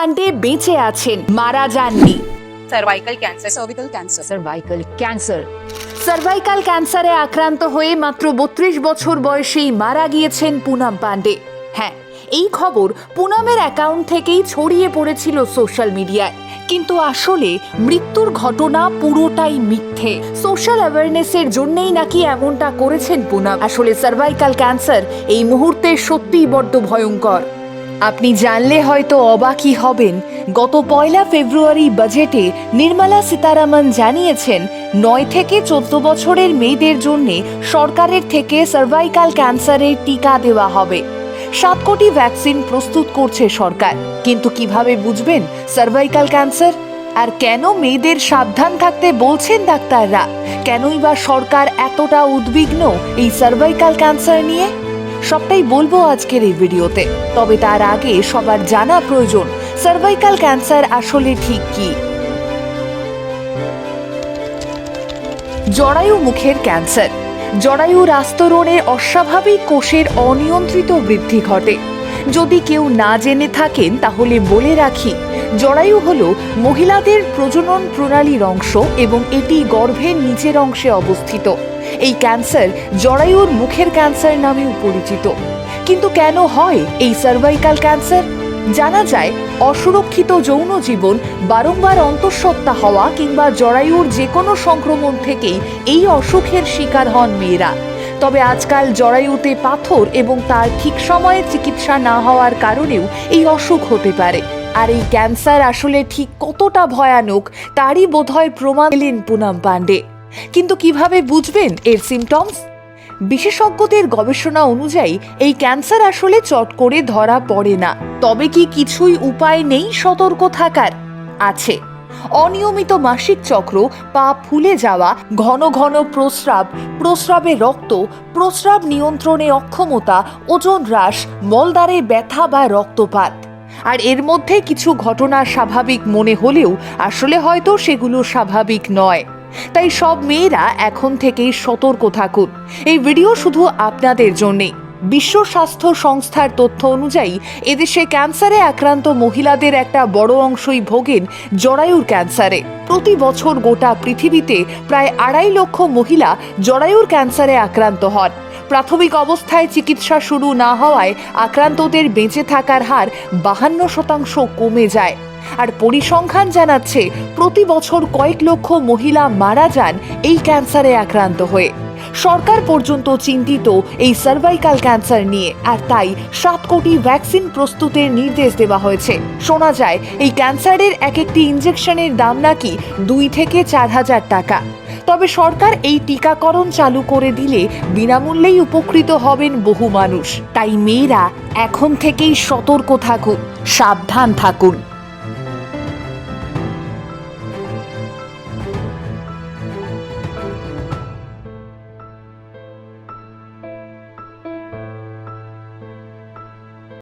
পান্ডে বেঁচে আছেন মারা যাননি। Cervical cancer. cervical cancer. Cervical cancer. Cervical ক্যান্সারে আক্রান্ত হয়ে মাত্র বত্রিশ বছর বয়সেই মারা গিয়েছেন পুনাম পান্ডে হ্যাঁ এই খবর পুনামের অ্যাকাউন্ট থেকেই ছড়িয়ে পড়েছিল সোশ্যাল মিডিয়ায় কিন্তু আসলে মৃত্যুর ঘটনা পুরোটাই মিথ্যে। সোশ্যাল অ্যাওয়ারনেসের জন্যই নাকি এমনটা করেছেন পুনাম। আসলে সার্ভাইকাল ক্যান্সার এই মুহূর্তে সত্যিই বড্ড ভয়ঙ্কর। আপনি জানলে হয়তো অবাকই হবেন। গত পয়লা ফেব্রুয়ারি বাজেটে নির্মলা সীতারামন জানিয়েছেন, নয় থেকে চোদ্দ বছরের মেয়েদের জন্যে সরকারের থেকে সার্ভাইকাল ক্যান্সারের টিকা দেওয়া হবে। সাত কোটি ভ্যাকসিন প্রস্তুত করছে সরকার। কিন্তু কীভাবে বুঝবেন সার্ভাইকাল ক্যান্সার আর কেন মেয়েদের সাবধান থাকতে বলছেন ডাক্তাররা? কেনই বা সরকার এতটা উদ্বিগ্ন এই সার্ভাইকাল ক্যান্সার নিয়ে? সবটাই বলব আজকের এই ভিডিওতে। তবে তার আগে সবার জানা প্রয়োজন সার্ভাইকাল ক্যান্সার আসলে ঠিক কি? জরায়ু মুখের ক্যান্সার। জরায়ুর আস্তরণে অস্বাভাবিক কোষের অনিয়ন্ত্রিত বৃদ্ধি ঘটে। যদি কেউ না জেনে থাকেন, তাহলে বলে রাখি, জরায়ু হল মহিলাদের প্রজনন প্রণালীর অংশ এবং এটি গর্ভের নিচের অংশে অবস্থিত। এই ক্যান্সার জরায়ুর মুখের ক্যান্সার নামেও পরিচিত। কিন্তু কেন হয় এই সার্ভাইকাল ক্যান্সার জানা যায়, অসুরক্ষিত যৌন জীবন বারংবার অন্তঃসত্ত্বা হওয়া কিংবা জরায়ুর যে কোনো সংক্রমণ থেকেই এই অসুখের শিকার হন মেয়েরা। তবে আজকাল জরায়ুতে পাথর এবং তার ঠিক সময়ে চিকিৎসা না হওয়ার কারণেও এই অসুখ হতে পারে। আর এই ক্যান্সার আসলে ঠিক কতটা ভয়ানক, তারই বোধহয় প্রমাণ দিলেন পুনাম পান্ডে কিন্তু কীভাবে বুঝবেন এর সিমটমস বিশেষজ্ঞদের গবেষণা অনুযায়ী, এই ক্যান্সার আসলে চট করে ধরা পড়ে না। তবে কি কিছুই উপায় নেই সতর্ক থাকার? আছে। অনিয়মিত মাসিক চক্র, পা ফুলে যাওয়া, ঘন ঘন প্রস্রাব, প্রস্রাবে রক্ত, প্রস্রাব নিয়ন্ত্রণে অক্ষমতা, ওজন হ্রাস মলদারে ব্যথা বা রক্তপাত। আর এর মধ্যে কিছু ঘটনা স্বাভাবিক মনে হলেও, আসলে হয়তো সেগুলো স্বাভাবিক নয়। তাই সব মেয়েরা এখন থেকেই সতর্ক থাকুন। এই ভিডিও শুধু আপনাদের জন্যে বিশ্ব স্বাস্থ্য সংস্থার তথ্য অনুযায়ী, এদেশে ক্যান্সারে আক্রান্ত মহিলাদের একটা বড় অংশই ভোগেন জরায়ুর ক্যান্সারে। প্রতি বছর গোটা পৃথিবীতে প্রায় আড়াই লক্ষ মহিলা জরায়ুর ক্যান্সারে আক্রান্ত হন। প্রাথমিক অবস্থায় চিকিৎসা শুরু না হওয়ায় আক্রান্তদের বেঁচে থাকার হার বাহান্ন শতাংশ কমে যায়। আর পরিসংখ্যান জানাচ্ছে, প্রতি বছর কয়েক লক্ষ মহিলা মারা যান এই ক্যান্সারে আক্রান্ত হয়ে। সরকার পর্যন্ত চিন্তিত এই সার্ভাইকাল ক্যান্সার নিয়ে, আর তাই সাত কোটি ভ্যাকসিন প্রস্তুতের নির্দেশ দেওয়া হয়েছে। শোনা যায়, এই ক্যান্সারের এক একটি ইঞ্জেকশনের দাম নাকি দুই থেকে চার হাজার টাকা। তবে সরকার এই টিকাকরণ চালু করে দিলে বিনামূল্যেই উপকৃত হবেন বহু মানুষ। তাই মেয়েরা এখন থেকেই সতর্ক থাকুন, সাবধান থাকুন।